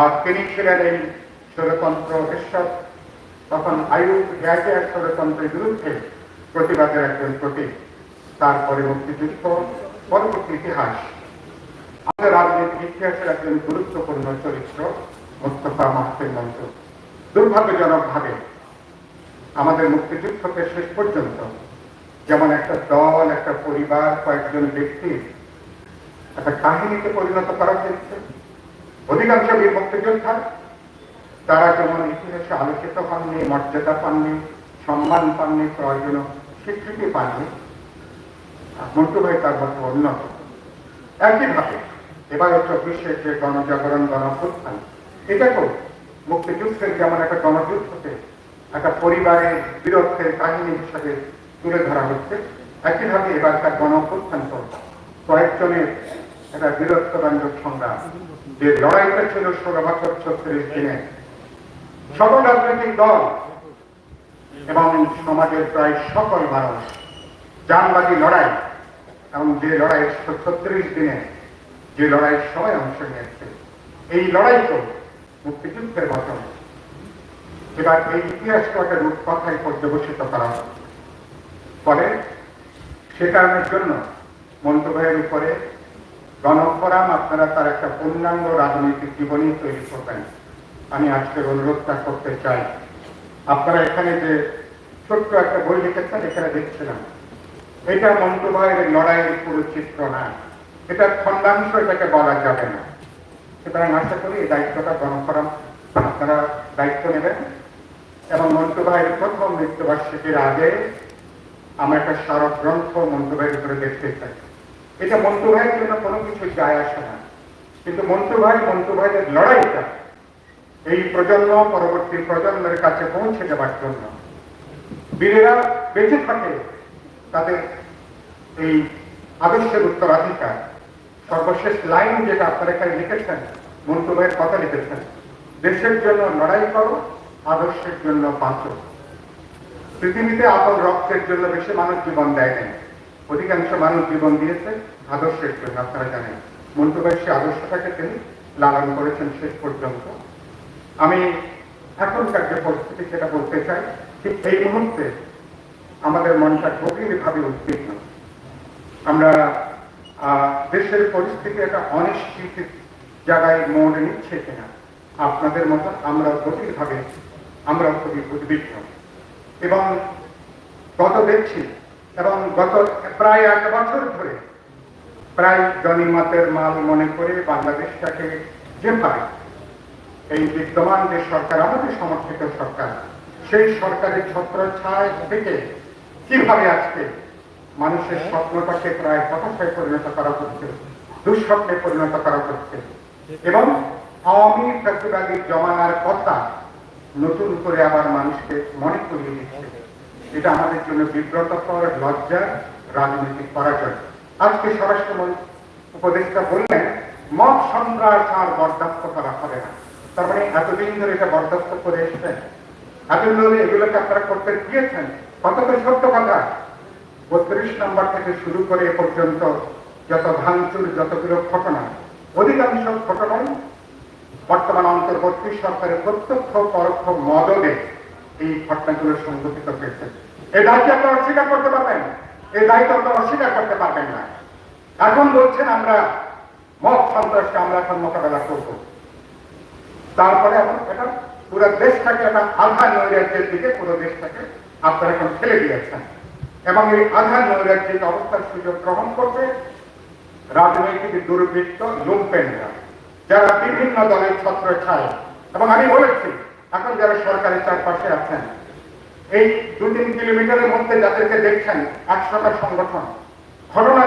আর তিনি ছিলেন এই ষড়যন্ত্র ঈশ্বর তখন আয়ু গ্যাজের ষড়যন্ত্রের বিরুদ্ধে প্রতিবাদের একজন প্রতীক। তারপরে মুক্তিযুদ্ধ, পরবর্তী ইতিহাস। আমাদের রাজনৈতিক ইতিহাসের একজন গুরুত্বপূর্ণ চরিত্র, মোস্তফা মাহফিল মঞ্জুর দুর্ভাগ্যজনকভাবে আমাদের মুক্তিযুদ্ধকে শেষ পর্যন্ত যেমন একটা দল, একটা পরিবার, কয়েকজন ব্যক্তির একটা কাহিনীতে পরিণত করা হয়েছে অধিকাংশ বীর মুক্তিযোদ্ধা তারা যেমন ইতিহাসে আলোচিত হননি মর্যাদা পাননি, সম্মান পাননি প্রয়োজনীয় স্বীকৃতি পাননি। মন্টু ভাই তার মধ্যে অন্যতম একইভাবে এবার চব্বিশের যে গণজাগরণ গণপ্রস্থান এটাকেও মুক্তিযুদ্ধের যেমন একটা গণযুদ্ধকে একটা পরিবারের বীরত্বের কাহিনী হিসাবে তুলে ধরা হচ্ছে, একইভাবে এবার তার গণপ্রস্থান কয়েকজনের একটা বীরত্বরঞ্জক সংগ্রাম যে লড়াইটা ছিল ষোলো বছর ছত্রিশ দিনে, সকল রাজনৈতিক দল এবং সমাজের প্রায় সকল মানুষ জানবাদী লড়াই এবং যে লড়াই ছত্রিশ দিনে যে লড়াই সবাই অংশ নিয়েছে, এই লড়াই তো মুক্তিযুদ্ধের মতন এবার এই ইতিহাসটাকে রূপকথায় পর্যবেসিত করা হবে। ফলে সে কারণের জন্য মন্তব্যের উপরে গণফোরাম আপনারা তার একটা পূর্ণাঙ্গ রাজনৈতিক জীবনী তৈরি করবেন। আমি আজকের অনুরোধটা করতে চাই। আপনারা এখানে যে ছোট্ট একটা বই লিখেছেন, এখানে দেখছিলাম। এটা মন্টু লড়াইয়ের পুরো চিত্র না। এটা খণ্ডাংশ এটাকে বলা যাবে না। সুতরাং আশা করি এই দায়িত্বটা গণফোরাম আপনারা দায়িত্ব নেবেন। এবং মন্টু প্রথম মৃত্যুবার্ষিকীর আগে আমরা একটা স্মারক গ্রন্থ মন্টু উপরে দেখতে চাই। এটা মন্টু ভাইয়ের জন্য কোনো কিছু যায় আসে না। কিন্তু মন্টু ভাই লড়াইটা এই প্রজন্ম, পরবর্তী প্রজন্মের কাছে পৌঁছে দেওয়ার জন্য। বীরেরা বেঁচে থাকে, তাদের এই আদর্শের উত্তরাধিকার সর্বশেষ লাইন যেটা আপনারা এখানে লিখেছেন মন্টু ভাইয়ের কথা লিখেছেন, দেশের জন্য লড়াই করো, আদর্শের জন্য বাঁচো। পৃথিবীতে আপন রক্তের জন্য বেশি মানুষ জীবন দেয় নাই। অধিকাংশ মানুষ জীবন দিয়েছে আদর্শের জন্য আপনারা জানেন। মন্টু সে আদর্শটাকে তিনি লালন করেছেন শেষ পর্যন্ত। আমি এখনকার যে পরিস্থিতি সেটা বলতে চাই, ঠিক এই মুহূর্তে আমাদের মনটা গভীরভাবে উদ্বিগ্ন। আমরা দেশের পরিস্থিতি একটা অনিশ্চিত জায়গায় মোড় নিচ্ছে কিনা, আপনাদের মতো আমরা গভীরভাবে, আমরা খুবই উদ্বিগ্ন। এবং গত দেখছি এবং গত প্রায় এক বছর ধরে প্রায় জনিমতের মাল মনে করে বাংলাদেশটাকে যেভাবে এই বিদ্যমান যে সরকার, আমাদের সমর্থিত সরকার, সেই সরকারের ছত্র ছায় থেকে কীভাবে আজকে মানুষের স্বপ্নটাকে প্রায় হতাশায় পরিণত করা হচ্ছে, দুঃস্বপ্নে পরিণত করা হচ্ছে এবং আওয়ামী ফ্যাসিবাদী জমানার কথা নতুন করে আবার মানুষকে মনে করিয়ে দিচ্ছে। এটা আমাদের জন্য বিব্রতকর লজ্জা রাজনৈতিক পরাজয়। আজকে স্বরাষ্ট্রমন্ত্রী উপদেষ্টা বললেন, মত সন্ত্রাস আর বরদাস্ত করা হবে না। তার মানে এতদিন ধরে এটা বরদাস্ত করে এসেছেন। এতদিন ধরে এগুলোকে আপনারা করতে গিয়েছেন। কত তো সত্য কথা। বত্রিশ নম্বর থেকে শুরু করে এ পর্যন্ত যত ভাঙচুর, যতগুলো ঘটনা, অধিকাংশ ঘটনাই বর্তমান অন্তর্বর্তী সরকারের প্রত্যক্ষ, পরোক্ষ মদদে এই ঘটনাগুলো সংঘটিত হয়েছে। এই দায়িত্ব আপনারা অস্বীকার করতে পারবেন। এই দায়িত্ব আপনারা অস্বীকার করতে পারবেন না। এখন বলছেন আমরা মত সন্ত্রাসকে আমরা এখন মোকাবেলা করব। তারপরে এখন এটা পুরো দেশটাকে একটা আধা নৈরাজ্যের দিকে পুরো দেশটাকে আপনারা এখন ঠেলে দিয়েছেন। এবং এই আধা নৈরাজ্যিক অবস্থার সুযোগ গ্রহণ করবে রাজনৈতিক দুর্বৃত্ত লুম্পেনরা, যারা বিভিন্ন দলের ছত্র ছায় এবং আমি বলেছি এখন যারা সরকারের চারপাশে আছেন, এই দু তিন কিলোমিটারের মধ্যে যাদেরকে দেখছেন, একশোটা সংগঠন, ঘটনা